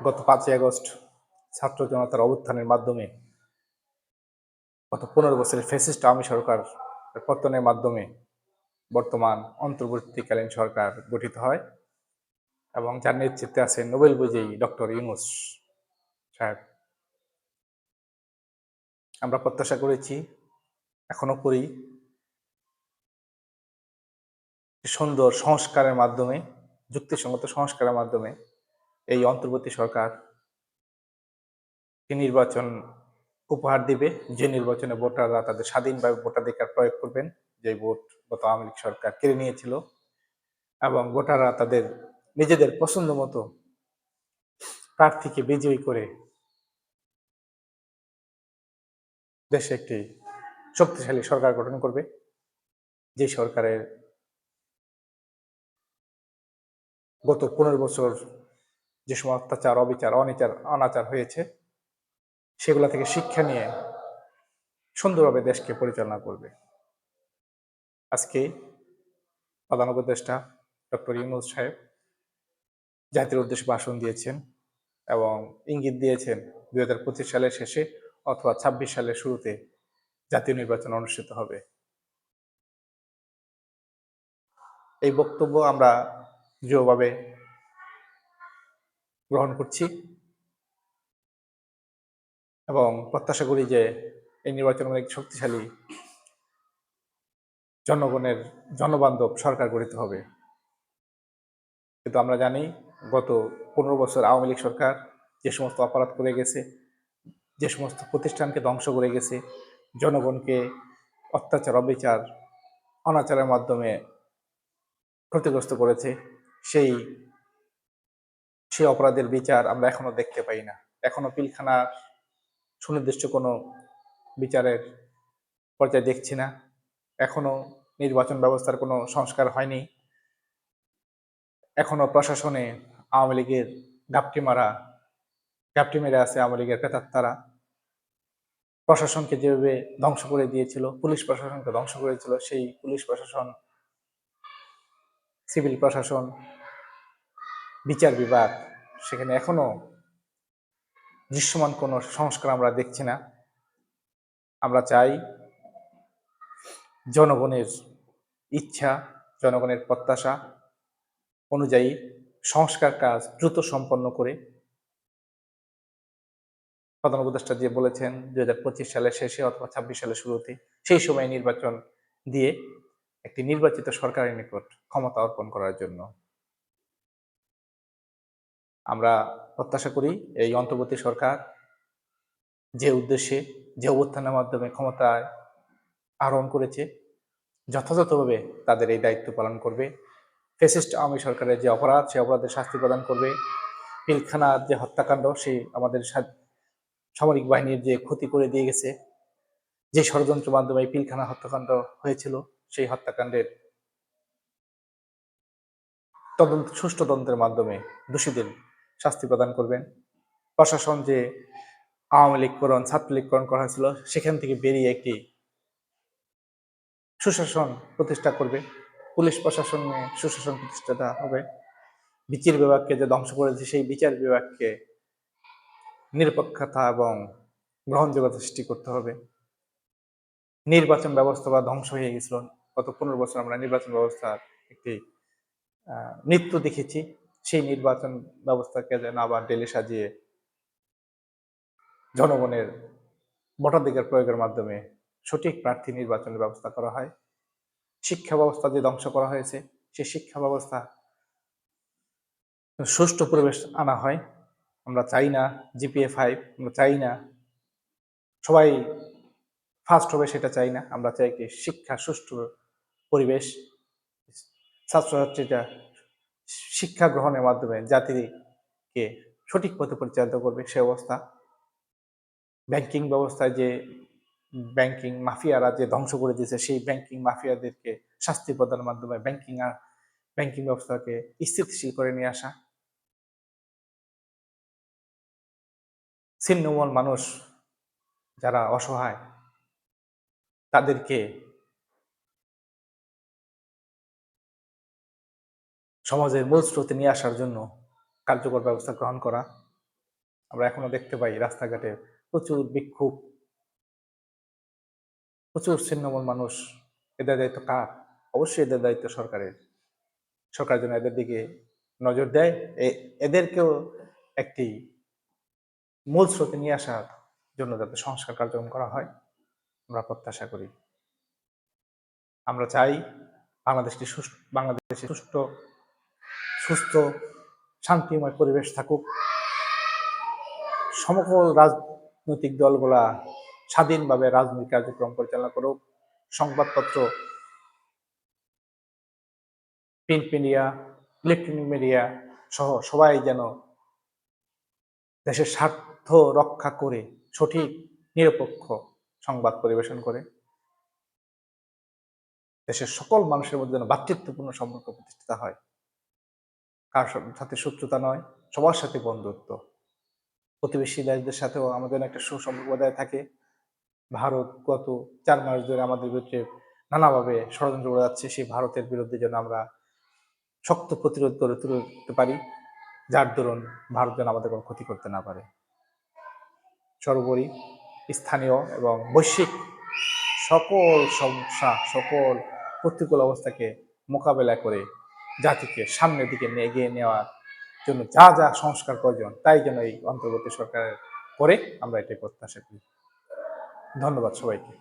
গত পাঁচই আগস্ট ছাত্র জনতার অভ্যুত্থানের মাধ্যমে, গত পনেরো বছরের ফেসিস্ট আওয়ামী সরকার পতনের মাধ্যমে বর্তমান অন্তর্বর্তীকালীন সরকার গঠিত হয় এবং যার নেতৃত্বে আছেন নোবেল বিজয়ী ডক্টর ইউনুস সাহেব। আমরা প্রত্যাশা করেছি, এখনও করি সুন্দর সংস্কারের মাধ্যমে, যুক্তিসঙ্গত সংস্কারের মাধ্যমে এই অন্তর্বর্তী সরকার নির্বাচন উপহার দিবে, যে নির্বাচনে ভোটাররা তাদের স্বাধীনভাবে ভোটাধিকার প্রয়োগ করবেন যে ভোট গত আওয়ামী লীগ সরকার কেড়ে নিয়েছিল, এবং ভোটাররা তাদের নিজেদের পছন্দ মতো প্রার্থীকে বিজয়ী করে দেশে একটি শক্তিশালী সরকার গঠন করবে। যে সরকারের গত পনেরো বছর যে সময় অত্যাচার, অবিচার, অনিচার, অনাচার হয়েছে, সেগুলা থেকে শিক্ষা নিয়ে সুন্দরভাবে দেশকে পরিচালনা করবে। আজকে প্রধান উপদেষ্টা ডক্টর ইউনুস সাহেব জাতির উদ্দেশ্যে ভাষণ দিয়েছেন এবং ইঙ্গিত দিয়েছেন দুই হাজার পঁচিশ সালের শেষে অথবা ছাব্বিশ সালের শুরুতে জাতীয় নির্বাচন অনুষ্ঠিত হবে। এই বক্তব্য আমরা দৃঢ়ভাবে গ্রহণ করছি এবং প্রত্যাশা করি যে এই নির্বাচন অনেক শক্তিশালী জনগণের, জনবান্ধব সরকার গঠিত হবে। কিন্তু আমরা জানি গত পনেরো বছর আওয়ামী লীগ সরকার যে সমস্ত অপরাধ করে গেছে, যে সমস্ত প্রতিষ্ঠানকে ধ্বংস করে গেছে, জনগণকে অত্যাচার, অবিচার, অনাচারের মাধ্যমে ক্ষতিগ্রস্ত করেছে সেই সেই অপরাধের বিচার আমরা এখনও দেখতে পাই না। এখনও পিলখানার সুনির্দিষ্ট কোনো বিচারের পর্যায়ে দেখছি না। এখনও নির্বাচন ব্যবস্থার কোনো সংস্কার হয়নি। এখনও প্রশাসনে আওয়ামী লীগের গাপটি মারা গাপটি মেরে আছে আওয়ামী লীগের তারা প্রশাসনকে যেভাবে ধ্বংস করে দিয়েছিল, পুলিশ প্রশাসনকে ধ্বংস করেছিল, সেই পুলিশ প্রশাসন সিভিল প্রশাসন, বিচার বিভাগ, সেখানে এখনও দৃশ্যমান কোনো সংস্কার আমরা দেখছি না। আমরা চাই জনগণের ইচ্ছা, জনগণের প্রত্যাশা অনুযায়ী সংস্কার কাজ দ্রুত সম্পন্ন করে। প্রধান উপদেষ্টা যে বলেছেন, দুই হাজার পঁচিশ সালের শেষে অথবা ছাব্বিশ সালের শুরুতে সেই সময় নির্বাচন দিয়ে একটি নির্বাচিত সরকারের নিকট ক্ষমতা অর্পণ করার জন্য। আমরা প্রত্যাশা করি এই অন্তর্বর্তী সরকার যে উদ্দেশ্যে, যে অভ্যুত্থানের মাধ্যমে ক্ষমতায় আরোহণ করেছে, যথাযথভাবে তাদের এই দায়িত্ব পালন করবে। ফেসিস্ট আওয়ামী সরকারের যে অপরাধ, সে অপরাধের শাস্তি প্রদান করবে। পিলখানার যে হত্যাকাণ্ড সেই আমাদের সামরিক বাহিনীর যে ক্ষতি করে দিয়ে গেছে। যে ষড়যন্ত্র মাধ্যমে পিলখানা হত্যাকাণ্ড হয়েছিল সেই হত্যাকাণ্ডের তদন্ত, সুষ্ঠু তদন্তের মাধ্যমে দোষীদের শাস্তি প্রদান করবেন। প্রশাসন যে আওয়ামী লীগকরণ ছাত্রলীগকরণ করা হয়েছিল, সেখান থেকে বেরিয়ে একটি সুশাসন প্রতিষ্ঠা করবে। পুলিশ প্রশাসনে সুশাসন প্রতিষ্ঠা হবে। বিচার বিভাগকে যে ধ্বংস করেছে, সেই বিচার বিভাগকে নিরপেক্ষতা এবং গ্রহণযোগ্যতা সৃষ্টি করতে হবে। নির্বাচন ব্যবস্থা বা ধ্বংস হয়ে গেছিল। গত পনেরো বছর আমরা নির্বাচন ব্যবস্থার একটি নৃত্য দেখেছি। সেই নির্বাচন ব্যবস্থাকে যেন আবার ডেলে সাজিয়ে জনগণের ভোটাধিকার প্রয়োগের মাধ্যমে সঠিক প্রার্থী নির্বাচনের ব্যবস্থা করা হয়। শিক্ষা ব্যবস্থা যে ধ্বংস করা হয়েছে, সেই শিক্ষা ব্যবস্থা সুষ্ঠু পরিবেশ আনা হয়। আমরা চাই না জিপিএ ফাইভ, আমরা চাই না সবাই ফার্স্ট হবে সেটা চাই না। আমরা চাই কি শিক্ষা সুষ্ঠু পরিবেশ, ছাত্রছাত্রীরা শিক্ষা গ্রহণের মাধ্যমে জাতিকে সঠিক পথে পরিচালিত করবে, সে অবস্থা। ব্যাংকিং ব্যবস্থায় যে ব্যাংকিং মাফিয়ারা যে ধ্বংস করে দিয়েছে, সেই ব্যাংকিং মাফিয়াদেরকে শাস্তি প্রদানের মাধ্যমে ব্যাংকিং আর ব্যাংকিং ব্যবস্থাকে স্থিতিশীল করে নিয়ে আসা। ছিন্নমূল মানুষ যারা অসহায়, তাদেরকে সমাজের মূল স্রোতে নিয়ে আসার জন্য কার্যকর ব্যবস্থা গ্রহণ করা। আমরা এখনও দেখতে পাই রাস্তাঘাটে প্রচুর বিক্ষোভ, প্রচুর ছিন্নমূল মানুষ এদের দায়িত্ব কার? অবশ্যই এদের দায়িত্ব সরকারের। সরকার যেন এদের দিকে নজর দেয়। এদেরকেও একটি মূল স্রোতে নিয়ে আসার জন্য যাতে সংস্কার কার্যক্রম করা হয়, আমরা প্রত্যাশা করি। আমরা চাই বাংলাদেশটি সুষ্ঠু বাংলাদেশে সুষ্ঠু সুস্থ, শান্তিময় পরিবেশ থাকুক। সমকল রাজনৈতিক দলগুলা স্বাধীনভাবে রাজনৈতিক কার্যক্রম পরিচালনা করুক। সংবাদপত্র, প্রিন্ট মিডিয়া, ইলেকট্রনিক মিডিয়া সহ সবাই যেন দেশের স্বার্থ রক্ষা করে সঠিক, নিরপেক্ষ সংবাদ পরিবেশন করে। দেশের সকল মানুষের মধ্যে যেন ভ্রাতৃত্বপূর্ণ সম্পর্ক প্রতিষ্ঠিত হয়। কার সাথে শত্রুতা নয়, সবার সাথে বন্ধুত্ব। প্রতিবেশী দেশদের সাথেও আমাদের একটা সুসম্পর্ক বজায় থাকে। ভারত গত চার মাস ধরে আমাদের বিরুদ্ধে নানাভাবে ষড়যন্ত্র করে যাচ্ছে। সেই ভারতের বিরুদ্ধে যেন আমরা শক্ত প্রতিরোধ করে তুলতে পারি, যার দরুন ভারত যেন আমাদের কোনো ক্ষতি করতে না পারে। সর্বোপরি স্থানীয় এবং বৈশ্বিক সকল সমস্যা, সকল প্রতিকূল অবস্থাকে মোকাবেলা করে জাতিকে সামনের দিকে এগিয়ে নেওয়ার জন্য যা যা সংস্কার প্রয়োজন, তাই যেন এই অন্তর্বর্তী সরকারের করে আমরা এটাই প্রত্যাশা করি। ধন্যবাদ সবাইকে।